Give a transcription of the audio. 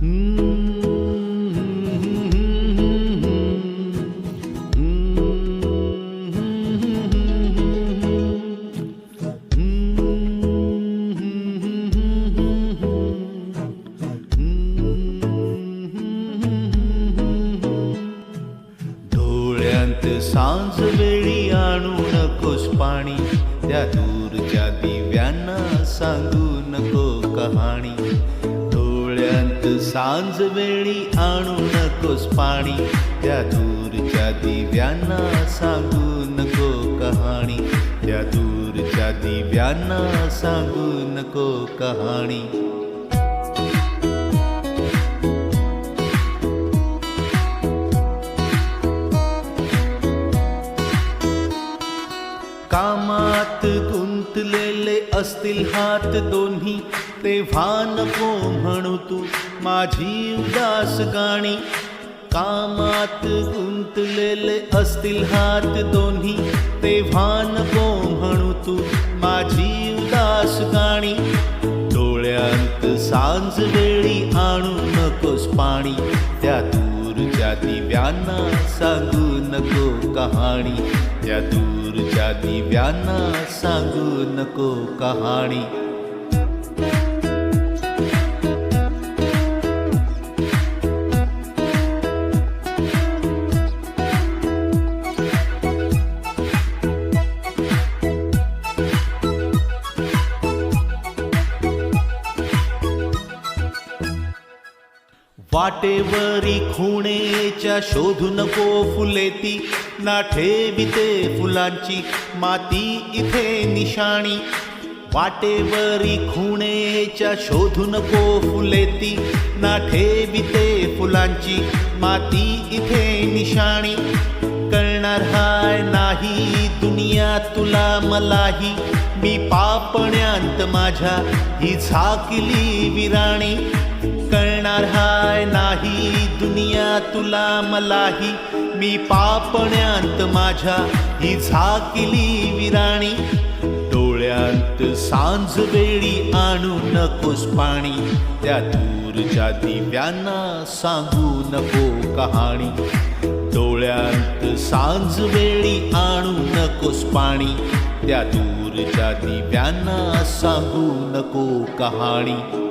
डोळ्यांत सांज वेळी आणू नकोस पाणी त्या दूरच्या दिव्यांना सांगू नको कहाणी. सांज वेळी आणू नकोस पाणी. त्या दूरच्या दिव्यांना सांगू नको कहाणी. त्या दूरच्या दिव्यांना सांगू नको कहाणी. असतील हात दोन्ही तेव्हा नको म्हणू तू. माझी उदास गाणी कामात गुंतलेले असतील हात दोन्ही तेव्हा नको म्हणू तू. माझी उदास गाणी डोळ्यांत सांज वेळी आणू नकोस पाणी. त्या दूरच्या दिव्यांना सांगू नको कहाणी. त्या दूरच्या दिव्यांना सांगू नको कहाणी. वाटेवरी खुणेच्या शोधू नको फुलेती ना ठेविते फुलांची माती इथे निशाणी. वाटेवरी खुणेच्या शोधू नको फुलेती ना ठेविते फुलांची माती इथे निशाणी. कळणार हाय नाही दुनिया तुला मलाही. मी पापण्यांत माझ्या ही झाकली विराणी. कळ कळणार हाय नाही दुनिया तुला मलाही. मी पापण्यांत माझ्या ही झाकिली विराणी. डोळ्यांत सांज वेळी आणू नकोस पाणी. त्या दूरच्या दिव्यांना सांगू नको कहाणी. डोळ्यांत सांज वेळी आणू नकोस पाणी. त्या दूरच्या दिव्यांना सांगू नको कहाणी.